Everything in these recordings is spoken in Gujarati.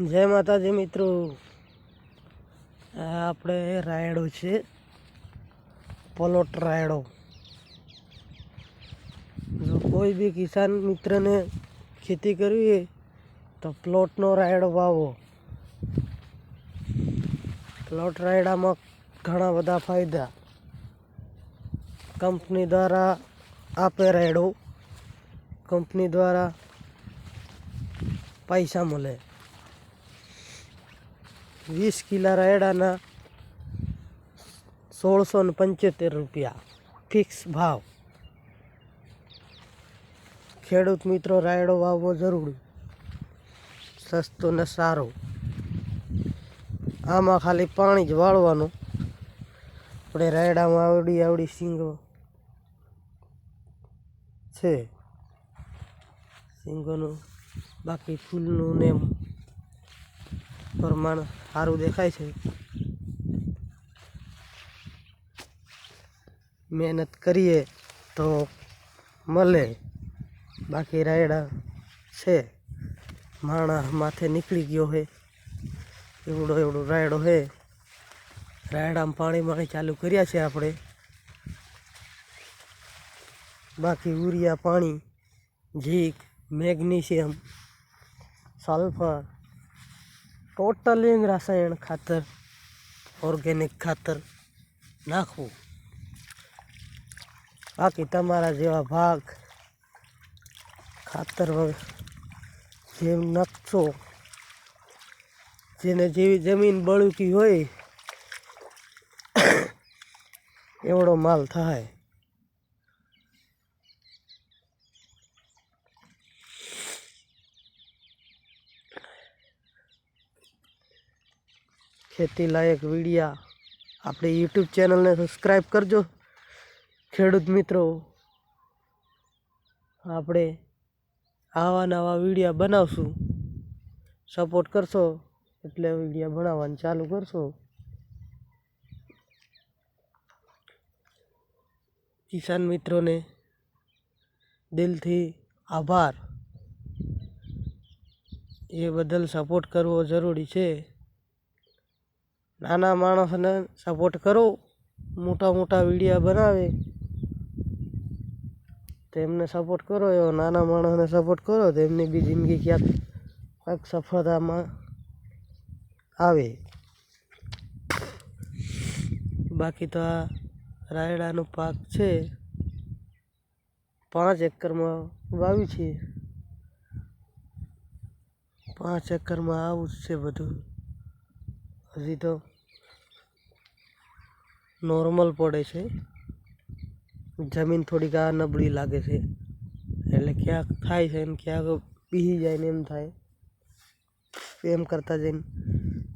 જય માતાજી મિત્રો. આપણે રાયડો છે. પલોટ રાયડો. જો કોઈ બી કિસાન મિત્રને ખેતી કરવી તો પ્લોટનો રાયડો વાવો. પ્લોટ રાયડામાં ઘણા બધા ફાયદા. કંપની દ્વારા આપે રાયડો. કંપની દ્વારા પૈસા મળે. વીસ કિલા રાયડાના સોળસો ને પંચોતેર રૂપિયા. ફિક્સ ભાવ. ખેડૂત મિત્રો, રાયડો વાવવો જરૂરી. સસ્તો ને સારો. આમાં ખાલી પાણી જ વાળવાનું. આપણે રાયડામાં આવડી આવડી સિંગો છે. સિંગોનું બાકી ફૂલનું ને એમ. પ્રમાણ સારું દેખાય છે. મહેનત કરીએ તો મળે. બાકી રાયડા છે. માણસ માથે નીકળી ગયો હે. એવડો એવડો રાયડો હે. રાયડામાં પાણી પાણી ચાલુ કર્યા છે આપણે. બાકી યુરિયા, પાણી, ઝીક, મેગ્નેશિયમ, સલ્ફર ટોટલી રાસાયણ ખાતર, ઓર્ગેનિક ખાતર નાખવું. બાકી તમારા જેવા ભાગ ખાતર જેમ નાખશો, જેને જેવી જમીન બળુકી હોય, એવડો માલ થાય. ખેતી લાયક વિડીયા આપણે યુટ્યુબ ચેનલને સબસ્ક્રાઈબ કરજો. ખેડૂત મિત્રો, આપણે આવા નવા વિડીયા બનાવશું. સપોર્ટ કરશો એટલે વિડીયા બનાવવાનું ચાલુ કરશો. કિસાન મિત્રોને દિલથી આભાર. એ બદલ સપોર્ટ કરવો જરૂરી છે. નાના માણસને સપોર્ટ કરો, મોટા મોટા વિડીયા બનાવે, તેમને સપોર્ટ કરો, એવો નાના માણસને સપોર્ટ કરો તો એમની બી જિંદગી ક્યાંક કંઈક સફળતામાં આવે. બાકી તો આ રાયડાનો પાક છે. પાંચ એકરમાં વાવ્યું છે. પાંચ એકરમાં આવું જ છે બધું. હજી તો નોર્મલ પડે છે. જમીન થોડીક આ નબળી લાગે છે. એટલે ક્યાંક થાય છે ને ક્યાંક પીહી જાય ને એમ થાય. એમ કરતાં જઈને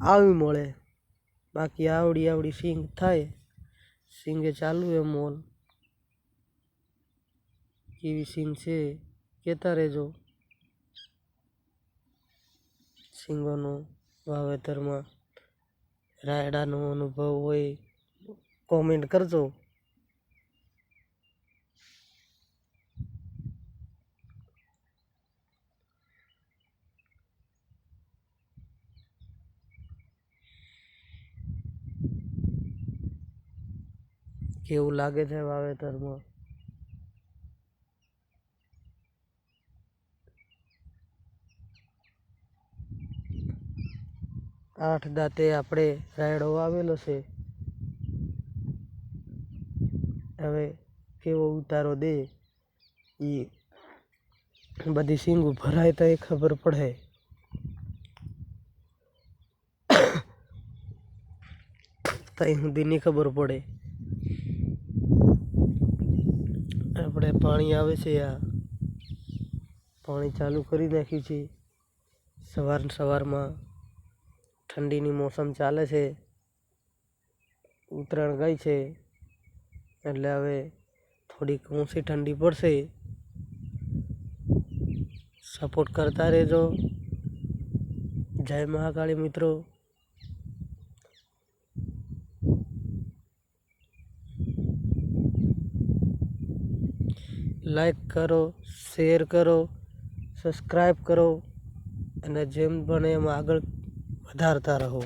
આવી મળે. બાકી આવડી આવડી સિંગ થાય. સિંગે ચાલુ એ મોલ. કેવી સિંગ છે કહેતા રહેજો. સિંગોનું વાવેતરમાં રાયડાનો અનુભવ હોય કોમેન્ટ કરજો. કેવું લાગે છે વાવેતરમાં? આઠ દાંતે આપણે રાયડો વાવેલો છે. હવે કેવો ઉતારો દે એ બધી સિંગું ભરાય તો એ ખબર પડે. ત્યાં સુધી નહીં ખબર પડે. આપણે પાણી આવે છે આ. પાણી ચાલુ કરી નાખ્યું છે. સવાર સવારમાં ઠંડીની મોસમ ચાલે છે. ઉત્તરાયણ ગઈ છે. એટલે હવે થોડીક ઊંચી ઠંડી પડશે. સપોર્ટ કરતા રહેજો. જય મહાકાળી મિત્રો. લાઈક કરો શેર કરો સબસ્ક્રાઈબ કરો. અને જેમ પણ એમ આગળ વધારતા રહો.